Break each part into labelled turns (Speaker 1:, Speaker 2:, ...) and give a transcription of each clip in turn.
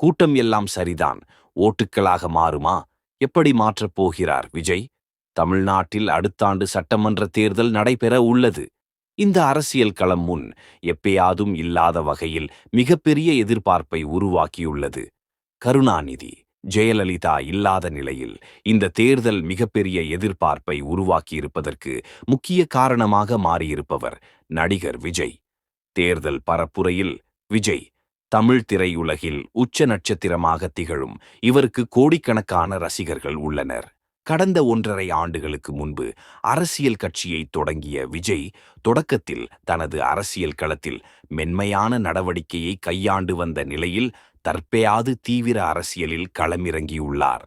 Speaker 1: கூட்டம் எல்லாம் சரிதான். ஓட்டுக்களாக மாறுமா? எப்படி மாற்றப் போகிறார் விஜய்? தமிழ்நாட்டில் அடுத்தாண்டு சட்டமன்ற தேர்தல் நடைபெற உள்ளது. இந்த அரசியல் களம் முன் எப்பயாதும் இல்லாத வகையில் மிகப்பெரிய எதிர்பார்ப்பை உருவாக்கியுள்ளது. கருணாநிதி ஜெயலலிதா இல்லாத நிலையில் இந்த தேர்தல் மிகப்பெரிய எதிர்பார்ப்பை உருவாக்கியிருப்பதற்கு முக்கிய காரணமாக மாறியிருப்பவர் நடிகர் விஜய். தேர்தல் பரப்புரையில் விஜய் தமிழ் திரையுலகில் உச்ச நட்சத்திரமாக திகழும் இவருக்கு கோடிக்கணக்கான ரசிகர்கள் உள்ளனர். கடந்த ஒன்றரை ஆண்டுகளுக்கு முன்பு அரசியல் கட்சியை தொடங்கிய விஜய் தொடக்கத்தில் தனது அரசியல் களத்தில் மென்மையான நடவடிக்கையை கையாண்டு வந்த நிலையில் தற்பெயாது தீவிர அரசியலில் களமிறங்கியுள்ளார்.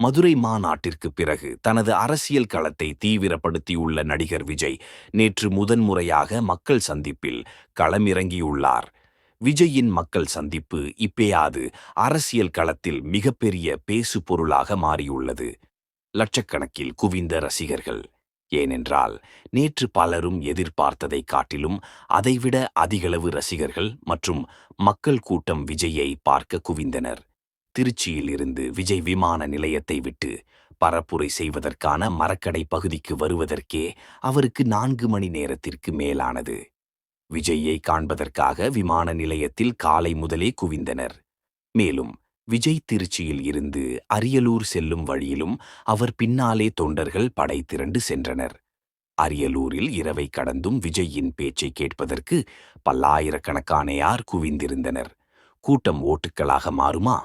Speaker 1: மதுரை மாநாட்டிற்கு பிறகு தனது அரசியல் களத்தை தீவிரப்படுத்தியுள்ள நடிகர் விஜய் நேற்று முதன்முறையாக மக்கள் சந்திப்பில் களமிறங்கியுள்ளார். விஜயின் மக்கள் சந்திப்பு இப்பேயாது அரசியல் களத்தில் மிகப்பெரிய பேசு பொருளாக மாறியுள்ளது. லட்சக்கணக்கில் குவிந்த ரசிகர்கள். ஏனென்றால் நேற்று பலரும் எதிர்பார்த்ததை காட்டிலும் அதைவிட அதிகளவு ரசிகர்கள் மற்றும் மக்கள் கூட்டம் விஜயை பார்க்க குவிந்தனர். திருச்சியில் இருந்து விஜய் விமான நிலையத்தை விட்டு பரப்புரை செய்வதற்கான மரக்கடை பகுதிக்கு வருவதற்கே அவருக்கு நான்கு மணி நேரத்திற்கு மேலானது. விஜய்யை காண்பதற்காக விமான நிலையத்தில் காலை முதலே குவிந்தனர். மேலும் விஜய் திருச்சியில் இருந்து அரியலூர் செல்லும் வழியிலும் அவர் பின்னாலே தொண்டர்கள் படை திரண்டு சென்றனர். அரியலூரில் இரவை கடந்தும் விஜயின் பேச்சை கேட்பதற்கு பல்லாயிரக்கணக்கானையார் குவிந்திருந்தனர். கூட்டம் ஓட்டுக்களாக மாறுமா?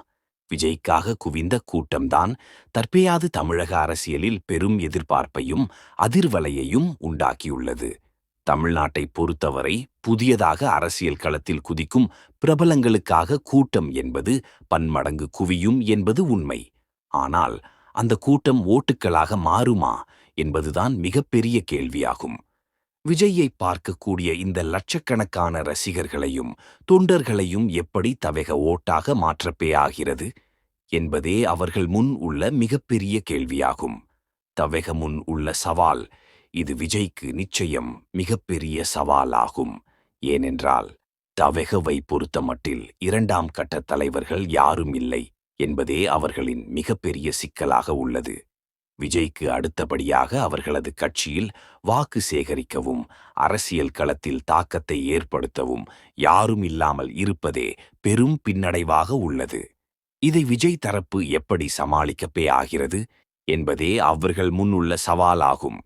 Speaker 1: விஜய்க்காக குவிந்த கூட்டம்தான் தற்பேயாது தமிழக அரசியலில் பெரும் எதிர்பார்ப்பையும் அதிர்வலையையும் உண்டாக்கியுள்ளது. தமிழ்நாட்டை பொறுத்தவரை புதியதாக அரசியல் களத்தில் குதிக்கும் பிரபலங்களுக்காக கூட்டம் என்பது பன்மடங்கு குவியும் என்பது உண்மை. ஆனால் அந்த கூட்டம் ஓட்டுக்களாக மாறுமா என்பதுதான் மிகப்பெரிய கேள்வியாகும். விஜய்யை பார்க்கக்கூடிய இந்த லட்சக்கணக்கான ரசிகர்களையும் தொண்டர்களையும் எப்படி தவக ஓட்டாக மாற்றப்பே ஆகிறது என்பதே அவர்கள் முன் உள்ள மிகப்பெரிய கேள்வியாகும். தவக முன் உள்ள சவால் இது விஜய்க்கு நிச்சயம் மிகப்பெரிய சவாலாகும். ஏனென்றால் தவெகவை பொறுத்தமட்டில் இரண்டாம் கட்ட தலைவர்கள் யாரும் இல்லை என்பதே அவர்களின் மிகப்பெரிய சிக்கலாக உள்ளது. விஜய்க்கு அடுத்தபடியாக அவர்களது கட்சியில் வாக்கு சேகரிக்கவும் அரசியல் களத்தில் தாக்கத்தை ஏற்படுத்தவும் யாரும் இல்லாமல் இருப்பதே பெரும் பின்னடைவாக உள்ளது. இதை விஜய் தரப்பு எப்படி சமாளிக்கப்பே ஆகிறது என்பதே அவர்கள் முன்னுள்ள சவாலாகும்.